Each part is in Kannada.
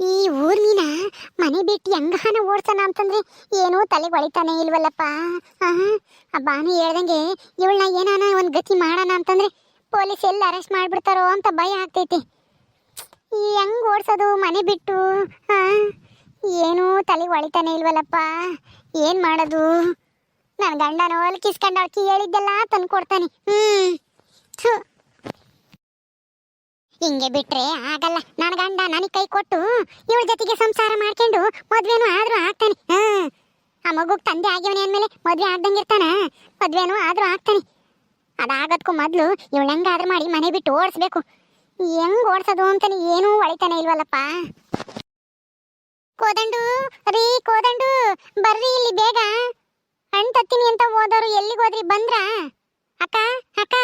ಈ ಊರ್ಮಿನ ಮನೆ ಬಿಟ್ಟು ಹೆಂಗಾನ ಓಡ್ಸೋಣ ಅಂತಂದ್ರೆ ಏನೋ ತಲೆಗೆ ಹೊಳಿತಾನೆ ಇಲ್ವಲ್ಲಪ್ಪ. ಆ, ಬಾನು ಹೇಳ್ದಂಗೆ ಇವಳನ್ನ ಏನಾನ ಒಂದು ಗತಿ ಮಾಡೋಣ ಅಂತಂದ್ರೆ ಪೊಲೀಸ್ ಎಲ್ಲಿ ಅರೆಸ್ಟ್ ಮಾಡ್ಬಿಡ್ತಾರೋ ಅಂತ ಭಯ ಆಗ್ತೈತಿ. ಈ ಹೆಂಗ್ ಓಡ್ಸೋದು ಮನೆ ಬಿಟ್ಟು? ಏನೂ ತಲೆಗೆ ಹೊಳಿತಾನೆ ಇಲ್ವಲ್ಲಪ್ಪ. ಏನ್ ಮಾಡೋದು? ನನ್ನ ಗಂಡನ ಅಲ್ಲಿ ಕಿಸ್ಕೊಂಡ ಅಕ್ಕಿ ಹೇಳಿದ್ದೆಲ್ಲ ತಂದ್ಕೊಡ್ತಾನೆ. ಥು. ಹಿಂಗೆ ಬಿಟ್ರೆ ಆಗಲ್ಲ. ನನ್ನ ಗಂಡ ನನಗೆ ಕೈ ಕೊಟ್ಟು ಇವಳ ಜೊತೆಗೆ ಸಂಸಾರ ಮಾಡ್ಕೊಂಡು ಮದ್ವೆನೂ ಆದ್ರೂ ಆಗ್ತಾನೆ. ಆ ಮಗುಗ್ ತಂದೆ ಆಗ್ಯವನೆ ಅಂದ್ಮೇಲೆ ಮದ್ವೆ ಆಗ್ದಂಗಿರ್ತಾನ. ಮದ್ವೆನೂ ಆದ್ರೂ ಆಗ್ತಾನೆ. ಅದಾಗದ್ಕು ಮೊದ್ಲು ಇವಳು ಹೆಂಗಾದ್ರೂ ಮಾಡಿ ಮನೆ ಬಿಟ್ಟು ಓಡಿಸ್ಬೇಕು. ಹೆಂಗ್ ಓಡ್ಸೋದು ಅಂತಾನೆ ಏನೂ ಒಳಿತಾನೆ ಇಲ್ವಲ್ಲಪ್ಪ. ಕೋದಂಡು, ರೀ ಕೋದಂಡು, ಬರ್ರಿ ಇಲ್ಲಿ ಬೇಗ. ಹಣ್ಣು ತತ್ತೀನಿ ಅಂತ ಹೋದವರು ಎಲ್ಲಿಗೆ ಹೋದ್ರಿ ಬಂದ್ರ? ಅಕ್ಕ ಅಕ್ಕ,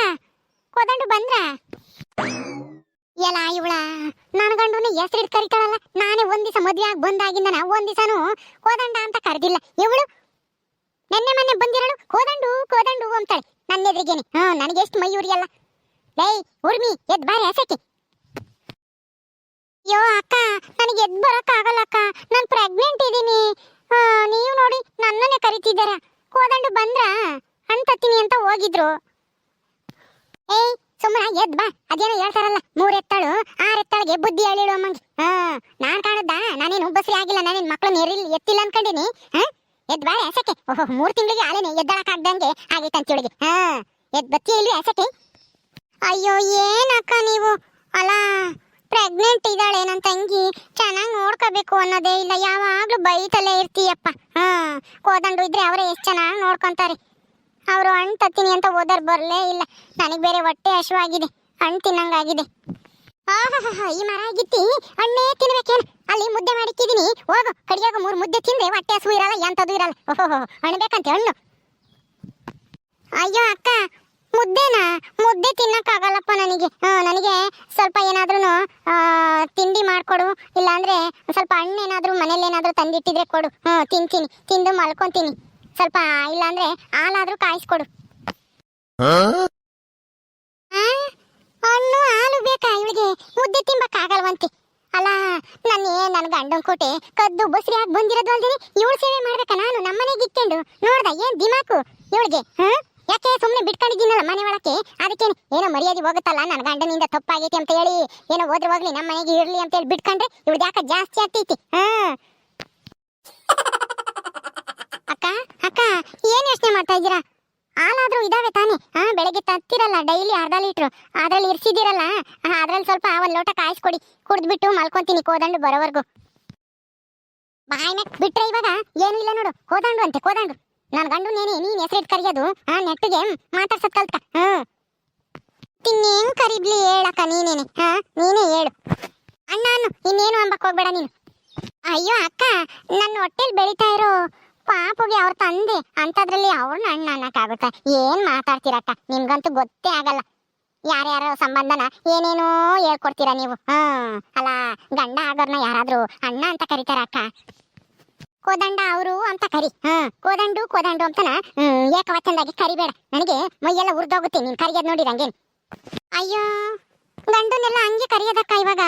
ಕೋದಂಡು ಬಂದ್ರ? ಎಲ್ಲ ಇವಳ? ನನ್ನ ಗಂಡನ ಹೆಸರು ಇಟ್ಟು ಕರಿತಾಳಲ್ಲ, ನಾನೇ ಒಂದ್ ದಿವಸ ಮದ್ವೆ ಆಗಿ ಬಂದಾಗಿಂದನ ಒಂದ್ ದಿವಸನು ಕೋದಂಡ ಅಂತ ಕರೆದಿಲ್ಲ. ಇವಳು? ನೆನ್ನೆ ಮೊನ್ನೆ ಬಂದಿರಳು? ಕೋದಂಡು ಕೋದಂಡು ಅಂತಾಳೆ ನನ್ನ ಎದುರಿಗೇನೆ. ಹಾ ನನಗೆ ಎಷ್ಟು ಮೈ ಉರಿಯಲ್ಲ ಲೈ, ಉರ್ಮಿ, ಎದ್ ಬಾರಿ ಹಸಕ್ಕೆ ಅಯ್ಯೋ, ಅಕ್ಕ, ನನಗೆ ಎದ್ ಬರೋಕ್ಕಾಗಲ್ಲ ಅಕ್ಕ. ನಾನು ಪ್ರೆಗ್ನೆಂಟ್ ಇದ್ದೀನಿ ನೀವು ನೋಡಿ, ನನ್ನನ್ನೇ ಕರಿತಿದ್ದಾರ? ಕೋದಂಡು ಬಂದ್ರ? ಅಂತ ಹೋಗಿದ್ರು. ಏಯ್ ಎದ್ ಬಾ. ಅದೇನೋ ಹೇಳ್ತಾರಲ್ಲ, ಮೂರ್ ಎತ್ತಾಳು, ಆರ್ ಎತ್ತಾಳಿಗೆ ಬುದ್ಧಿ ಹೇಳಿಳು ಅಮ್ಮಂಗೆ. ಹಾ, ನಾನ್ ಕಾಣದ್ದ? ನಾನೇನು ಬಸ್ರಿ ಆಗಿಲ್ಲ, ನಾನೇನ್ ಮಕ್ಳು ಎರಿಲ್, ಎತ್ತಿಲ್ಲ ಅನ್ಕೊಂಡಿನಿ? ಹಾ? ಎದ್ ಬಾ ಹಸಕ್ಕೆ ಓಹೋ, ಮೂರ್ ತಿಂಗಳಿಗೆ ಆಲೇನೆ ಎದ್ದಾಳಕ್ ಆಗ್ದಂಗೆ ಆಗೈತೆ ಇವಳಿಗೆ. ಹಾ, ಎದ್ ಬತ್ತಿ ಇಲ್ವಿ ಹಸಕ್ಕೆ ಅಯ್ಯೋ, ಏನಕ್ಕ ನೀವು? ಅಲ್ಲ ಪ್ರೆಗ್ನೆಂಟ್ ಇದ್ದಾಳೆ ನನ್ನ ತಂಗಿ. ಚೆನ್ನಾಗಿ ನೋಡ್ಕೋಬೇಕು ಅನ್ನೋದೇ ಇಲ್ಲ. ಯಾವಾಗ್ಲೂ ಬೈತಲೇ ಇರ್ತೀಯಪ್ಪ. ಹಾ, ಕೋದಂಡು ಇದ್ರೆ ಅವರೇ ಎಷ್ಟು ಚೆನ್ನಾಗಿ ನೋಡ್ಕೊಂತಾರೆ. ಅವರು ಹಣ್ಣು ತತ್ತೀನಿ ಅಂತ ಓದರ್ ಬರಲೇ ಇಲ್ಲ. ನನಗೆ ಬೇರೆ ಹೊಟ್ಟೆ ಹಶುವಾಗಿದೆ. ಹಣ್ಣು ತಿನ್ನಂಗಾಗಿದೆ. ಈ ಮರ ಆಗಿತ್ತಿ ಹಣ್ಣೇ ತಿನ್ಬೇಕೇನು? ಅಲ್ಲಿ ಮುದ್ದೆ ಮಾಡಿಕ್ಕಿದೀನಿ. ಹೋಗು, ಕಡಿಯಾಗ ಮೂರು ಮುದ್ದೆ ತಿಂದ್ರೆ ಹೊಟ್ಟೆ ಹಸು ಇರಲ್ಲ, ಎಂಥದ್ದು ಇರಲ್ಲ. ಓಹೋ ಹಣ್ಣು ಬೇಕಂತೆ, ಹಣ್ಣು. ಅಯ್ಯೋ ಅಕ್ಕ, ಮುದ್ದೆನಾ? ಮುದ್ದೆ ತಿನ್ನಕ್ಕಾಗಲ್ಲಪ್ಪ ನನಗೆ. ನನಗೆ ಸ್ವಲ್ಪ ಏನಾದ್ರೂ ತಿಂಡಿ ಮಾಡ್ಕೊಡು. ಇಲ್ಲಾಂದ್ರೆ ಸ್ವಲ್ಪ ಹಣ್ಣು ಏನಾದರೂ ಮನೇಲಿ ಏನಾದರೂ ತಂದಿಟ್ಟಿದ್ರೆ ಕೊಡು. ಹ್ಞೂ ತಿಂತೀನಿ. ತಿಂದು ಮಲ್ಕೊಂತೀನಿ. ಸ್ವಲ್ಪ ಇಲ್ಲಾಂದ್ರೆ ಹಾಲಾದ್ರೂ ಕಾಯಿಸ್ಕೊಡು? ಹಣ್ಣು ಹಾಲು ಬೇಕಾ ಇವಳಿಗೆ? ಮುದ್ದೆ ತಿನ್ಬೇಕಾಗಲ್ವಂತೆ ಅಲ್ಲ ನನ್ನೇ ನನ್ನ ಗಂಡನ ಕೋಟೆ ಕದ್ದು ಬಸ್ರಿಯಾಗಿ ಬಂದಿರೋದು ಅಲ್ದೇನೆ ಇವಳು ಸೇವೆ ಮಾಡ್ಬೇಕಾ ನಾನು? ನಮ್ಮನೆಗೆ ಇಟ್ಕೊಂಡು ನೋಡ್ದ ಏನ್ ದಿಮಾಕು? ಇವಳಿಗೆ ಯಾಕೆ ಸುಮ್ಮನೆ ಬಿಟ್ಕೊಂಡಿದ್ದೀನಲ್ಲ ಮನೆ ಒಳಕ್ಕೆ? ಅದಕ್ಕೆ ಏನೋ ಮರ್ಯಾದೆ ಹೋಗುತ್ತಲ್ಲ ನನ್ನ ಗಂಡನಿಂದ ತಪ್ಪಾಗೈತಿ ಅಂತ ಹೇಳಿ? ಏನೋ ಹೋದ್ರೆ ಹೋಗ್ಲಿ ನಮ್ಮ ಮನೆಗೆ ಇರ್ಲಿ ಅಂತ ಹೇಳಿ ಬಿಟ್ಕೊಂಡ್ರೆ ಇವಳು ಯಾಕೆ ಜಾಸ್ತಿ ಆಗ್ತೈತಿ? ಹಾ? ಅಕ್ಕ ಏನ್ ಯೋಚನೆ ಮಾಡ್ತಾ ಇದ್ದೀರಾ? ಹಾಲಾದ್ರೂ ಇದಾವೆ ತಾನೇ. ಹಾ, ಬೆಳಗ್ಗೆ ತತ್ತಿರಲ್ಲ, ಡೈಲಿ ಅರ್ಧ ಲೀಟ್ರು. ಅದ್ರಲ್ಲಿ ಇರ್ಸಿದಿರಲ್ಲ ಅದ್ರಲ್ಲಿ ಸ್ವಲ್ಪ ಒಂದ್ ಲೋಟ ಕಾಯಿಸ್ಕೊಡಿ ಕುಡ್ದ್ಬಿಟ್ಟು ಮಲ್ಕೊಂತೀನಿ ಕೋದಂಡು ಬರೋವರೆಗೂ. ಬಾಯ್ನ ಬಿಟ್ರೆ ಇವಾಗ ಏನು ಇಲ್ಲ ನೋಡು. ಕೋದಂಡು ಅಂತೆ ಕೋದಂಡು ನನ್ನ ಗಂಡು ನೇನೆ ನೀನ್ ಹೆಸರಿಟ್ ಕರಿಯೋದು. ಆ ನೆಟ್ಟಿಗೆ ಮಾತಾಡ್ಸದ್ ಕಲ್ತ ಹ್ಮ್ ಕರೀಬ್ಲಿ ಕರಿಬ್ಲಿ ಹೇಳಕ್ಕ ನೀನೇನೆ. ಹಾ, ನೀನೇ ಹೇಳು. ಅಣ್ಣ ಇನ್ನೇನು ಅಂಬಕ್ ಹೋಗ್ಬೇಡ ನೀನು. ಅಯ್ಯೋ, ಅಕ್ಕ, ನನ್ನ ಹೊಟ್ಟೆಲ್ ಬೆಳಿತಾ ಇರೋ ಪಾಪುಗೆ ಅವ್ರ ತಂದೆ. ಅಂತದ್ರಲ್ಲಿ ಅವ್ರನ್ನ ಅಣ್ಣ ಅನ್ನಕ್ಕಾಗುತ್ತ ಏನ್ ಮಾತಾಡ್ತೀರಕ್ಕ? ನಿಮ್ಗಂತೂ ಗೊತ್ತೇ ಆಗಲ್ಲ. ಯಾರ್ಯಾರ ಸಂಬಂಧನ ಏನೇನೋ ಹೇಳ್ಕೊಡ್ತೀರಾ ನೀವು. ಹ್ಮ್. ಅಲ್ಲ, ಗಂಡ ಆಗೋರ್ನ ಯಾರಾದ್ರೂ ಅಣ್ಣ ಅಂತ ಕರೀತಾರ ಅಕ್ಕ ಕೋದಂಡ ಅವರು ಅಂತ ಕರಿ. ಹ್ಮ್. ಕೋದಂಡು ಕೋದಂಡು ಅಂತನ ಏಕವಚನದಾಗಿ ಕರಿಬೇಡ. ನನಗೆ ಮೈಯೆಲ್ಲ ಉರ್ದೋಗುತ್ತೆ. ನೀನ್ ಕರಿಯೋದ್ ನೋಡಿದಂಗೇನ್ ಅಯ್ಯೋ ಗಂಡನೆಲ್ಲ ಹಂಗೆ ಕರಿಯೋದಕ್ಕ ಇವಾಗ?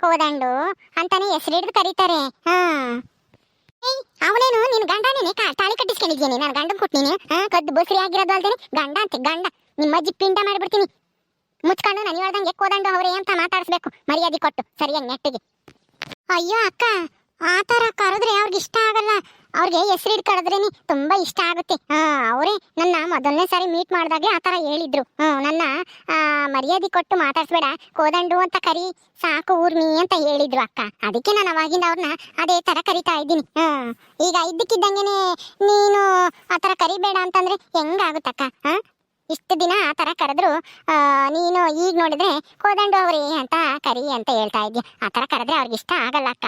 ಕೋದಂಡು ಅಂತಾನೆ ಹೆಸರಿಡ್ದು ಕರೀತಾರೆ. ಹಾ ಅವನೇನು ನಿನ್ ಗಂಡನೇನೆ ತಾಳಿ ಕಟ್ಟಿಸ್ಕೊಂಡಿದ್ಯೇನೆ ನಾನು? ಗಂಡನ್ ಕೊಟ್ಟು ನೀನು? ಕದ್ದು ಬಸ್ರಿ ಆಗಿರೋದು ಅಲ್ದೇನೆ? ಗಂಡ ಅಂತ, ಗಂಡ. ನಿಮ್ಮ ಅಜ್ಜಿ ಪಿಂಡ ಮಾಡ್ಬಿಡ್ತೀನಿ. ಮುಚ್ಕೊಂಡು ನಾನು ಹೇಳ್ದಂಗೆ ಎಕ್ಕೋದಂಡು ಅವ್ರೆ ಅಂತ ಮಾತಾಡಿಸ್ಬೇಕು. ಮರ್ಯಾದೆ ಕೊಟ್ಟು, ಸರಿಯಾಗಿ ನೆಟ್ಟಿಗೆ. ಅಯ್ಯೋ ಅಕ್ಕ, ಆ ಥರ ಕರೆದ್ರೆ ಅವ್ರಿಗೆ ಇಷ್ಟ ಆಗಲ್ಲ. ಅವ್ರಿಗೆ ಹೆಸರು ಕರೆದ್ರೇನೆ ತುಂಬಾ ಇಷ್ಟ ಆಗುತ್ತೆ. ಅವರೇ ನನ್ನ ಮೊದಲನೇ ಸಾರಿ ಮೀಟ್ ಮಾಡಿದಾಗಲೇ ಆ ಥರ ಹೇಳಿದ್ರು. ನನ್ನ ಮರ್ಯಾದೆ ಕೊಟ್ಟು ಮಾತಾಡ್ಸ್ಬೇಡ ಕೋದಂಡು ಅಂತ ಕರಿ, ಸಾಕು ಊರ್ಮಿ ಅಂತ ಹೇಳಿದ್ರು ಅಕ್ಕ. ಅದಕ್ಕೆ ನಾನು ಅವಾಗಿಂದ ಅವ್ರನ್ನ ಅದೇ ತರ ಕರಿತಾ ಇದ್ದೀನಿ. ಈಗ ಇದ್ದಕ್ಕಿದ್ದಂಗೆನೆ ನೀನು ಆ ಥರ ಕರಿಬೇಡ ಅಂತಂದ್ರೆ ಹೆಂಗಾಗುತ್ತಕ್ಕ? ಹ ಇಷ್ಟು ದಿನ ಆ ಥರ ಕರೆದ್ರು. ನೀನು ಈಗ ನೋಡಿದ್ರೆ ಕೋದಂಡು ಅವ್ರಿ ಅಂತ ಕರಿ ಅಂತ ಹೇಳ್ತಾ ಇದ್ದೆ ಆ ಥರ ಕರೆದ್ರೆ ಅವ್ರಿಗೆ ಇಷ್ಟ ಆಗಲ್ಲ ಅಕ್ಕ.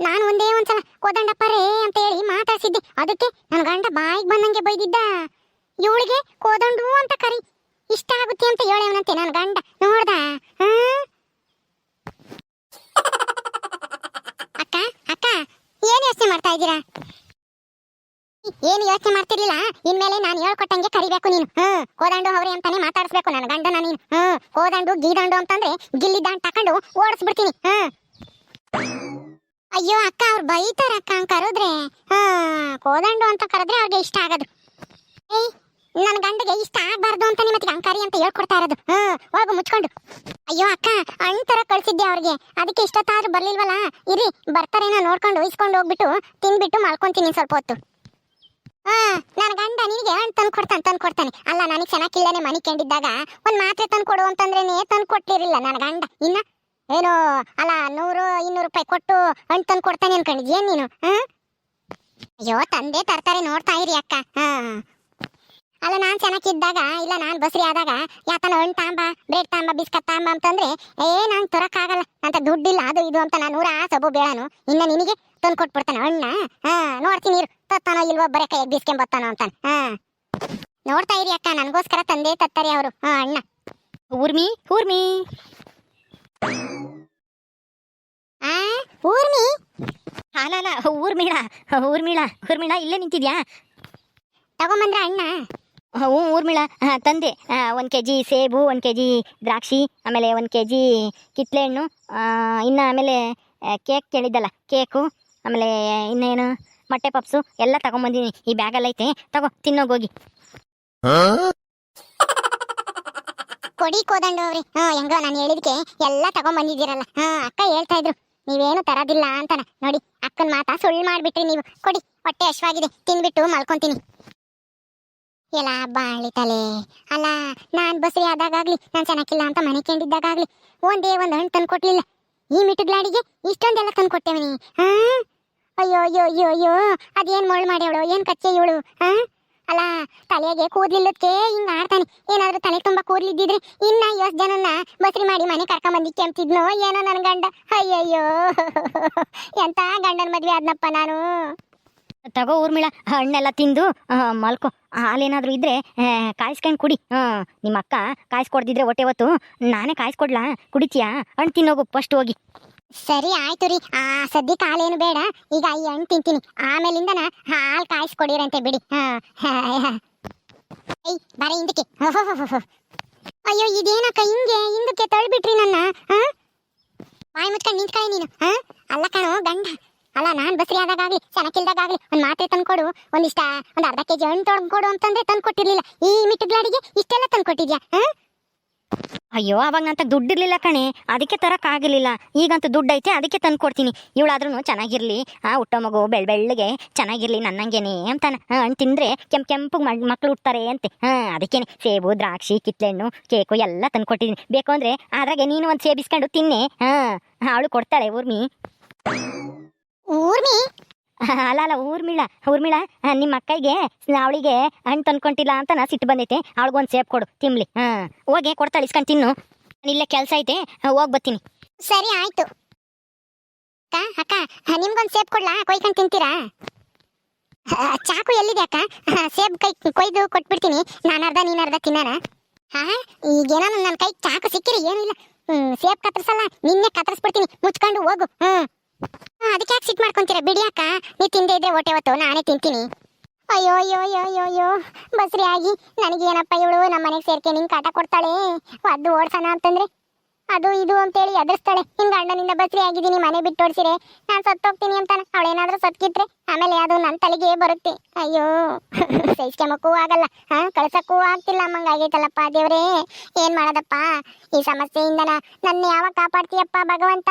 ನಾನು ಒಂದೇ ಒಂದ್ಸಲ ಕೋದಂಡಪ್ಪರೇ ಅಂತ ಹೇಳಿ ಮಾತಾಡ್ಸಿದ್ದೆ. ಅದಕ್ಕೆ ನನ್ನ ಗಂಡ ಬಾಯಿಗೆ ಬಂದಂಗೆ ಬೈದಿದ್ದ. ಇವಳಿಗೆ ಕೋದಂಡು ಅಂತ ಕರಿ. ಇಷ್ಟ ಆಗುತ್ತೆ ಅಂತ ಹೇಳವನಂತೆ ನನ್ನ ಗಂಡ. ನೋಡ್ದ? ಅಕ್ಕ ಅಕ್ಕ, ಏನ್ ಯೋಚನೆ ಮಾಡ್ತಾ ಇದ್ದೀರಾ? ಏನು ಯೋಚನೆ ಮಾಡ್ತಿರ್ಲಿಲ್ಲ? ಇನ್ಮೇಲೆ ನಾನು ಹೇಳ್ಕೊಟ್ಟಂಗೆ ಕರಿಬೇಕು ನೀನು. ಹ್ಮ್ ಕೋದಂಡು ಅವ್ರೆ ಅಂತಾನೆ ಮಾತಾಡಿಸ್ಬೇಕು ನನ್ನ ಗಂಡನ ನೀನು. ಹ್ಮ್ ಕೋದಂಡು ಗೀದಂಡು ಅಂತಂದ್ರೆ ಗಿಲ್ಲಿ ದಾಂಡ್ ತಕೊಂಡು ಓಡಿಸ್ಬಿಡ್ತೀನಿ. ಹ್ಮ್. ಅಯ್ಯೋ ಅಕ್ಕ, ಅವ್ರು ಬೈತಾರ ಅಕ್ಕ ಹಂಗ್ ಕರೆದ್ರೆ. ಕೋದಂಡು ಅಂತ ಕರೆದ್ರೆ ಅವ್ರಿಗೆ ಇಷ್ಟ ಆಗೋದು. ಏಯ್ ನನ್ನ ಗಂಡಗೆ ಇಷ್ಟ ಆಗ್ಬಾರ್ದು ಅಂತ ನಿಮಗೆ ಅಂಕಾರಿ ಅಂತ ಹೇಳ್ಕೊಡ್ತಾ ಇರೋದು. ಹ್ಞೂ ಹೋಗು ಮುಚ್ಕೊಂಡು. ಅಯ್ಯೋ ಅಕ್ಕ ಅಣ್ಣ ತರ ಕಳ್ಸಿದ್ದೆ ಅವ್ರಿಗೆ. ಅದಕ್ಕೆ ಇಷ್ಟೊತ್ತಾದ್ರೂ ಬರ್ಲಿಲ್ವಲ್ಲ? ಇರಿ, ಬರ್ತಾರೇನೋ ನೋಡ್ಕೊಂಡು ಉಯಿಸ್ಕೊಂಡು ಹೋಗ್ಬಿಟ್ಟು ತಿನ್ಬಿಟ್ಟು ಮಾಡ್ಕೊತೀನಿ ಸ್ವಲ್ಪ ಹೊತ್ತು. ಹಾ ನನ್ನ ಗಂಡ ನಿನಗೆ ಹಣ್ಣು ತಂದು ಕೊಡ್ತಾನೆ ತಂದು ಕೊಡ್ತಾನೆ. ಅಲ್ಲ, ನನಗೆ ಚೆನ್ನಾಗಿಲ್ಲನೆ ಮನೆ ಕಂಡಿದ್ದಾಗ ಒಂದು ಮಾತ್ರೆ ತಂದು ಕೊಡು ಅಂತಂದ್ರೇನೆ ತಂದು ಕೊಟ್ಟಿರಲಿಲ್ಲ ನನ್ನ ಗಂಡ. ಇನ್ನ ಏನು, ಅಲ್ಲ, ನೂರು, ಇನ್ನೂರು ರೂಪಾಯಿ ಕೊಟ್ಟು ಹಣ್ಣು ತಂದು ಕೊಡ್ತಾನೆ ಅನ್ಕೊಂಡಿದ್ಯೇನ್ ನೀನು? ಅಯ್ಯೋ, ತಂದೆ ತರ್ತಾರೆ ನೋಡ್ತಾ ಇರಿ ಅಕ್ಕ. ಹಾ ಅಲ್ಲ, ನಾನು ಚೆನ್ನಾಗಿದ್ದಾಗ, ಇಲ್ಲ, ನಾನು ಬಸ್ರಿ ಆದಾಗ ಯಾತನ ಹಣ್ಣು ತಾಂಬ, ಬ್ರೆಡ್ ತಾಂಬ, ಬಿಸ್ಕತ್ ತಾಂಬ ಅಂತಂದ್ರೆ, ಏ, ನಾನು ತರಕ್ಕಾಗಲ್ಲ. ಅಂತ ದುಡ್ಡಿಲ್ಲ, ಅದು ಇದು ಅಂತ ನಾನು ನೂರ ಸಬು ಬೇಳಾನು. ಇನ್ನು ನಿನಗೆ ತಂದು ಕೊಟ್ಬಿಡ್ತಾನೆ ಹಣ್ಣ. ಹಾ, ನೋಡ್ತೀನಿ ಇರು. ತತ್ತಾನೋ ಇಲ್ವೋ ಬರೇ ಕೈಯಾಗ ಬಿಸ್ಕೊಂಬತ್ತಾನೋ ಅಂತಾನೆ. ಹಾಂ. ನೋಡ್ತಾ ಇರಿ ಅಕ್ಕ, ನನಗೋಸ್ಕರ ತಂದೆ ತತ್ತಾರೆ ಅವರು. ಹಾಂ, ಅಣ್ಣ. ಊರ್ಮಿ ಊರ್ಮಿ ಆ ಊರ್ಮಿ ಅಲ್ಲ ಊರ್ಮಿಳ ಊರ್ಮಿಳ ಊರ್ಮಿಳ ಇಲ್ಲೇ ನಿಂತಿದ್ಯಾ? ತಗೊಂಬಂದ್ರ ಅಣ್ಣ. ಹ್ಞೂ ಊರ್ಮಿಳ ತಂದೆ. ಒಂದು ಕೆ ಜಿ ಸೇಬು ಒಂದು ಕೆ ಜಿ ದ್ರಾಕ್ಷಿ ಆಮೇಲೆ ಒಂದು ಕೆ ಜಿ ಕಿತ್ಳೆಹಣ್ಣು ಹಣ್ಣು ಇನ್ನು ಆಮೇಲೆ ಕೇಕ್ ಕೇಳಿದ್ದಲ್ಲ ಕೇಕು ಆಮೇಲೆ ಇನ್ನೇನು ಮೊಟ್ಟೆ ಪಪ್ಸು ಎಲ್ಲ ತಗೊಂಬಂದಿನಿ. ಈ ಬ್ಯಾಗಲ್ಲೈತೆ ತಗೋ ತಿನ್ನೋಗೋಗಿ ಕೊಡಿ ಕೋದಂಡು ಅವ್ರಿ ಹಾ ಹೆಂಗೋ ನಾನು ಹೇಳಿದಕ್ಕೆ ಎಲ್ಲ ತಗೊಂಬಂದಿದ್ದೀರಲ್ಲ. ಹಾಂ ಅಕ್ಕ ಹೇಳ್ತಾ ಇದ್ರು. ನೀವೇನು ತರೋದಿಲ್ಲ ಅಂತಾನ. ನೋಡಿ, ಅಕ್ಕನ ಮಾತಾ ಸುಳ್ಳು ಮಾಡಿಬಿಟ್ರಿ ನೀವು. ಕೊಡಿ, ಹೊಟ್ಟೆ ಹಶ್ವಾಗಿದೆ ತಿನ್ಬಿಟ್ಟು ಮಲ್ಕೊಂತೀನಿ. ಎಲ್ಲ ಬಾಳಿ ತಲೆ. ಅಲ್ಲ, ನಾನು ಬಸ್ರಿ ಆದಾಗಾಗ್ಲಿ, ನಾನು ಚೆನ್ನಾಗಿಲ್ಲ ಅಂತ ಮನೆ ಕೇಂದಿದ್ದಾಗಲಿ ಒಂದೇ ಒಂದು ಹಣ್ಣು ತಂದು ಕೊಟ್ಲಿಲ್ಲ ಈ ಮಿಟುಗ್ಲಾಡಿಗೆ ಇಷ್ಟೊಂದೆಲ್ಲ ತಂದು ಕೊಟ್ಟೆವನಿ ಹಾ? ಅಯ್ಯೋ ಅಯ್ಯೋ ಅಯ್ಯೋ ಅಯ್ಯೋ, ಅದೇನ್ ಮೊಳ್ ಮಾಡ್ಯವಳು? ಏನು ಕಚ್ಚೆ ಇವಳು, ಹಾ? ಅಲ್ಲ, ತಲೆಗೆ ಕೂದಲಿಲ್ಲಕ್ಕೆ ಹಿಂಗ ಆಡ್ತಾನೆ. ಏನಾದ್ರೂ ತಲೆ ತುಂಬಾ ಕೂದ್ಲಿದ್ದಿದ್ರೆ ಇನ್ನ ಎಷ್ಟ್ ಜನನ್ನ ಬಸ್ರಿ ಮಾಡಿ ಮನೆ ಕರ್ಕೊಂಬಂದಿ ಕೆಮ್ತಿದ್ನೋ ಏನೋ ನನ್ನ ಗಂಡ. ಅಯ್ಯಯ್ಯೋ, ಎಂತ ಗಂಡನ ಮದ್ವೆ ಆದ್ನಪ್ಪ ನಾನು. ತಗೋ ಊರ್ಮಿಳ, ಹಣ್ಣೆಲ್ಲ ತಿಂದು ಮಲ್ಕೋ. ಹಾಲೇನಾದ್ರೂ ಇದ್ರೆ ಕಾಯಿಸ್ಕೊಂಡು ಕುಡಿ. ಹಾಂ ನಿಮ್ಮ ಅಕ್ಕ ಕಾಯಿಸ್ಕೊಡ್ದಿದ್ರೆ ಹೊಟ್ಟೆ ಹೊತ್ತು. ನಾನೇ ಕಾಯಿಸ್ಕೊಡ್ಲಾ? ಕುಡಿತೀಯಾ? ಹಣ್ಣು ತಿನ್ನೋಗು ಫಸ್ಟ್ ಹೋಗಿ. ಸರಿ ಆಯ್ತು ರೀ. ಆ, ಸದ್ಯಕ್ಕೆ ಹಾಲೇನು ಬೇಡ. ಈಗ ಈ ಹಣ್ಣು ತಿಂತೀನಿ. ಆಮೇಲಿಂದನ ಹಾಲು ಕಾಯಿಸ್ಕೊಡಿರಂತೆ ಬಿಡಿ. ಏಯ್, ಬರ ಹಿಂದಕ್ಕೆ. ಅಯ್ಯೋ, ಇದೇನಕ್ಕ ಹಿಂಗೆ? ಹಿಂದಕ್ಕೆ ತಳ್ಬಿಟ್ರಿ ನನ್ನ ಬಾಯಿ ಮುಚ್ಕೊಂಡು ನಿಂತ್ಕೊಳ್ಳಿ ನೀನು ಅಲ್ಲ ಕಣೋ, ಗಂಡ. ಅಲ್ಲ, ನಾನು ಬಸ್ರಿ ಆದಾಗಲಿ ಚೆನ್ನಾಗಿಲ್ದಾಗಲಿ ಒಂದು ಮಾತ್ರೆ ತಂದ್ಕೊಡು. ಒಂದಿಷ್ಟ, ಒಂದು ಅರ್ಧ ಕೆಜಿ ಹಣ್ಣು ತೊಳ್ಕೊಡು ಅಂತಂದ್ರೆ ತಂದ್ಕೊಟ್ಟಿರ್ಲಿಲ್ಲ. ಈ ಮಿಟ್ಟಗ್ಲಾಡಿಗೆ ಇಷ್ಟೆಲ್ಲ ತಂದ್ಕೊಟ್ಟಿದ್ಯಾ, ಹಾ? ಅಯ್ಯೋ ಅವಾಗ ನಂತ ದುಡ್ಡಿರ್ಲಿಲ್ಲ ಕಣೆ. ಅದಕ್ಕೆ ತರಕ್ಕಾಗಲಿಲ್ಲ ಈಗಂತೂ ದುಡ್ಡು ಐತೆ ಅದಕ್ಕೆ ತಂದು ಕೊಡ್ತೀನಿ. ಇವಳಾದ್ರೂ ಚೆನ್ನಾಗಿರ್ಲಿ. ಆ, ಹುಟ್ಟೋ ಮಗು ಬೆಳ್ ಬೆಳ್ಳಗೆ ಚೆನ್ನಾಗಿರ್ಲಿ ನನ್ನಂಗೇನೆ ಅಂತಾನೆ. ಹಣ್ಣು ತಿಂದ್ರೆ ಕೆಂಪು ಕೆಂಪು ಮಕ್ಳು ಹುಟ್ಟಾರೆ ಅಂತೆ. ಹಾಂ ಅದಕ್ಕೇನೆ ಸೇಬು, ದ್ರಾಕ್ಷಿ ಕಿತ್ಳೆಹಣ್ಣು ಕೇಕು ಎಲ್ಲ ತಂದು ಕೊಟ್ಟಿದ್ದೀನಿ. ಬೇಕು ಅಂದರೆ ಅದ್ರಾಗೆ ನೀನು ಒಂದು ಸೇಬಿಸ್ಕೊಂಡು ತಿನ್ನೆ. ಹಾಂ ಅವಳು ಕೊಡ್ತಾಳೆ ಊರ್ಮಿ. ಊರ್ಮಿ? ಅಲ್ಲ ಅಲ್ಲ ಊರ್ಮಿಳ ಊರ್ಮಿಳ ನಿಮ್ಮ ಅಕ್ಕಗೆ ಅವಳಿಗೆ ಹಣ್ಣು ತಂದ್ಕೊಂಟಿಲ್ಲ ಅಂತ ನಾ ಸಿಟ್ಟು ಬಂದೈತೆ. ಅವಳಿಗೊಂದು ಸೇಬ್ ಕೊಡು ತಿನ್ಲಿ. ಹಾಂ ಹೋಗಿ ಕೊಡ್ತಾಳೆ ಇಸ್ಕೊಂಡು ತಿನ್ನು. ನಾನ್ ಇಲ್ಲೇ ಕೆಲಸ ಐತೆ ಹೋಗಿ ಬರ್ತೀನಿ ಸರಿ ಆಯ್ತು. ಅಕ್ಕ ಅಕ್ಕ ನಿಮ್ಗೊಂದು ಸೇಬ್ ಕೊಡ್ಲಾ? ಕೊಯ್ಕೊಂಡು ತಿಂತೀರಾ? ಚಾಕು ಎಲ್ಲಿದೆ ಅಕ್ಕ? ಸೇಬ್ ಕೈ ಕೊಯ್ದು ಕೊಟ್ಬಿಡ್ತೀನಿ. ನಾನು ಅರ್ಧ ನೀನು ಅರ್ಧ ತಿನ್ನಾರ ಹಾ ಈಗೇನೋ ನನ್ನ ಕೈ ಚಾಕು ಸಿಕ್ಕಿರಿ ಏನಿಲ್ಲ ಸೇಬ್ ಕತ್ತರಿಸಲ್ಲ ನಿನ್ನೆ ಕತ್ತರಿಸ್ಬಿಡ್ತೀನಿ ಮುಚ್ಕೊಂಡು ಹೋಗು. ಆ, ಅದಕ್ಕೆ ಯಾಕೆ ಸಿಟ್ ಮಾಡ್ಕೊಂತೀರಾ? ಬಿಡಿ ಅಕ್ಕ. ನೀ ತಿಂದೇ ಇದ್ರೆ ಹೊಟ್ಟೆ ಹೊತ್ತು, ನಾನೇ ತಿಂತೀನಿ. ಅಯ್ಯೋ ಅಯ್ಯೋ ಅಯ್ಯೋ ಅಯ್ಯೋ ಅಯ್ಯೋ. ಬಸ್ರಿ ಆಗಿ, ನನಗೇನಪ್ಪ ಇವಳು? ನಮ್ಮ ಮನೆಗೆ ಸೇರ್ಕೆ ನಿಂಗೆ ಕಾಟ ಕೊಡ್ತಾಳೆ? ಅದು ಓಡ್ಸೋಣ ಅಂತಂದ್ರೆ? ಅದು ಇದು ಅಂತೇಳಿ ಎದುರಿಸ್ತಾಳೆ. ಹಿಂಗ ಗಂಡನಿಂದ ಬಸ್ರಿ ಆಗಿದ್ದೀನಿ ಮನೆ ಬಿಟ್ಟು ಓಡಿಸಿರೆ. ನಾನು ಸತ್ತೋಗ್ತೀನಿ ಅಂತಾನೆ. ಅವಳೇನಾದರೂ ಸತ್ಕಿಟ್ರೆ ಆಮೇಲೆ ಅದು ನನ್ನ ತಲೆಗೆ ಬರುತ್ತೆ. ಅಯ್ಯೋ ಸಹಿಸ್ಕೊಂಬಕ್ಕೂ ಆಗಲ್ಲ. ಹಾ, ಕಳ್ಸಕ್ಕೂ ಆಗ್ತಿಲ್ಲ. ಅಮ್ಮಂಗ ಆಗೈತಲ್ಲಪ್ಪ ದೇವ್ರೇ. ಏನ್ ಮಾಡೋದಪ್ಪ? ಈ ಸಮಸ್ಯೆಯಿಂದನ ನನ್ನ ಯಾವಾಗ ಕಾಪಾಡ್ತೀಯಪ್ಪ ಭಗವಂತ?